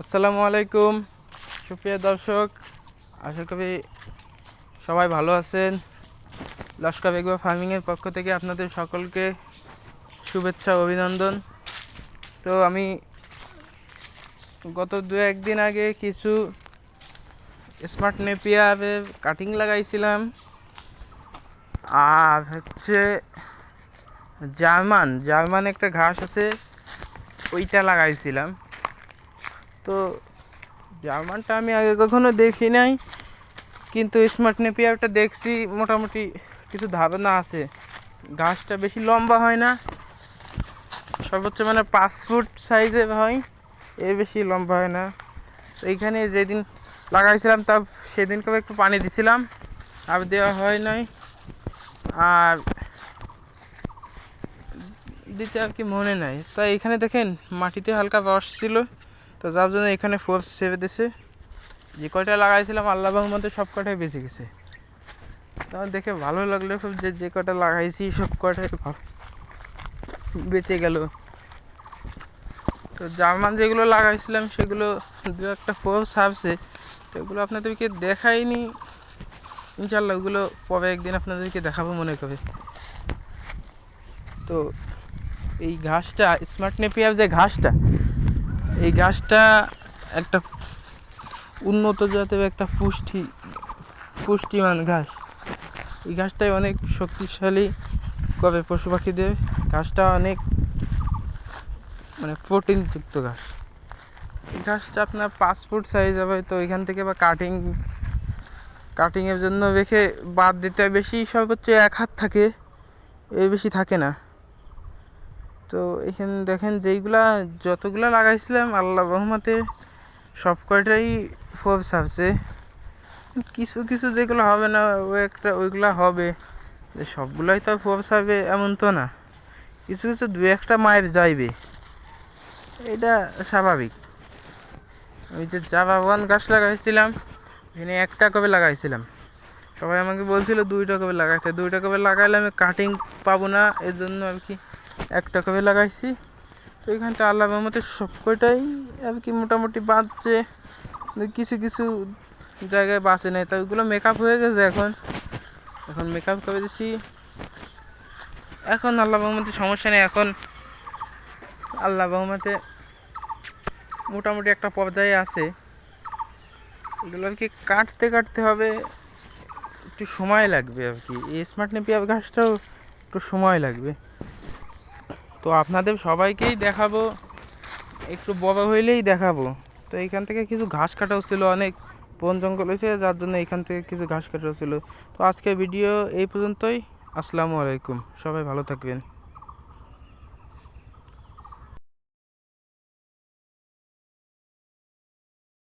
আসসালামু আলাইকুম। সুপ্রিয় দর্শক, আশা করি সবাই ভালো আছেন। লস্কা বেগুয়া ফার্মিংয়ের পক্ষ থেকে আপনাদের সকলকে শুভেচ্ছা, অভিনন্দন। তো আমি গত দু একদিন আগে কিছু স্মার্ট নেপিয়ারের কাটিং লাগাইছিলাম। আর হচ্ছে জার্মান জার্মান একটা ঘাস আছে, ওইটা লাগাইছিলাম। তো জার্মানটা আমি আগে কখনো দেখি নাই, কিন্তু স্মার্ট নেপিয়ারটা দেখছি, মোটামুটি কিছু ধারণা আছে। গাছটা বেশি লম্বা হয় না, সর্বোচ্চ মানে পাঁচ ফুট সাইজের হয়, এর বেশি লম্বা হয় না। তো এইখানে যেদিন লাগাইছিলাম তা সেদিন কবে একটু পানি দিছিলাম, আর দেওয়া হয় নাই। আর দিতে আর কি মনে নাই। তাই এখানে দেখেন, মাটিতে হালকা রস ছিল। তো যার জন্য এখানে ফোর্স ছেড়ে দিছে। যে কয়টা লাগাইছিলাম, আল্লাহ মধ্যে সব কটাই বেঁচে গেছে। তখন দেখে ভালো লাগল খুব যে যে কটা লাগাইছি, সব কটাই বেঁচে গেল। তো জার্মান যেগুলো লাগাইছিলাম, সেগুলো দু একটা ফোর্স আসছে তো এগুলো আপনাদেরকে দেখাইনি। ইনশাল্লাহ ওগুলো পরে একদিন আপনাদেরকে দেখাবো মনে করে। তো এই ঘাসটা স্মার্ট নেপিয়ার যে ঘাসটা এই গাছটা একটা উন্নত জাতের একটা পুষ্টি, পুষ্টিমান ঘাস এই ঘাসটাই অনেক শক্তিশালী করে পশু পাখিদের ঘাসটা অনেক মানে প্রোটিনযুক্ত ঘাস এই ঘাসটা আপনার পাঁচ ফুট সাইজ হবে, তো এখান থেকে বা কাটিং কাটিংয়ের জন্য রেখে বাদ দিতে হয়। বেশি সর্বোচ্চ এক হাত থাকে, এর বেশি থাকে না। তো এখানে দেখেন যেইগুলা, যতগুলা লাগাইছিলাম, আল্লাহ রহমতে সব কয়টাই ফোর্স আসছে কিছু কিছু যেগুলো হবে না ওই একটা, ওইগুলা হবে। যে সবগুলাই তো ফোর্স হবে এমন তো না। কিছু কিছু দু একটা মায়ের যাইবে। এটা স্বাভাবিক। ওই যে জাবা ওয়ান গাছ লাগাইছিলাম, এখানে একটা কবে লাগাইছিলাম। সবাই আমাকে বলছিল, দুইটা কবে লাগাইতে। দুইটা কবে লাগাইলে আমি কাটিং পাবো না এর জন্য আর কি একটা কবে লাগাইছি। তো এখানটা আল্লাহ মতে সব কয়টাই আর কি মোটামুটি বাঁচছে। কিছু কিছু জায়গায় বাঁচে নাই। তো ওইগুলো মেকআপ হয়ে গেছে এখন। এখন মেকআপ করে দিছি। এখন আল্লাহ রহমতে সমস্যা নেই। এখন আল্লাহ রহমতে মোটামুটি একটা পর্যায়ে আছে। এগুলো আর কি কাটতে কাটতে হবে। একটু সময় লাগবে আর কি। এই স্মার্ট নেপিয়ার গাছটাও একটু সময় লাগবে। তো আপনাদের সবাইকেই দেখাবো। একটু বড় হইলেই দেখাবো। তো এখান থেকে কিছু ঘাস কাটাও ছিল অনেক, বন জঙ্গল হয়েছে, যার জন্য এখান থেকে কিছু ঘাস কাটাও ছিল। তো আজকে ভিডিও এই পর্যন্তই। আসসালামু আলাইকুম। সবাই ভালো থাকবেন।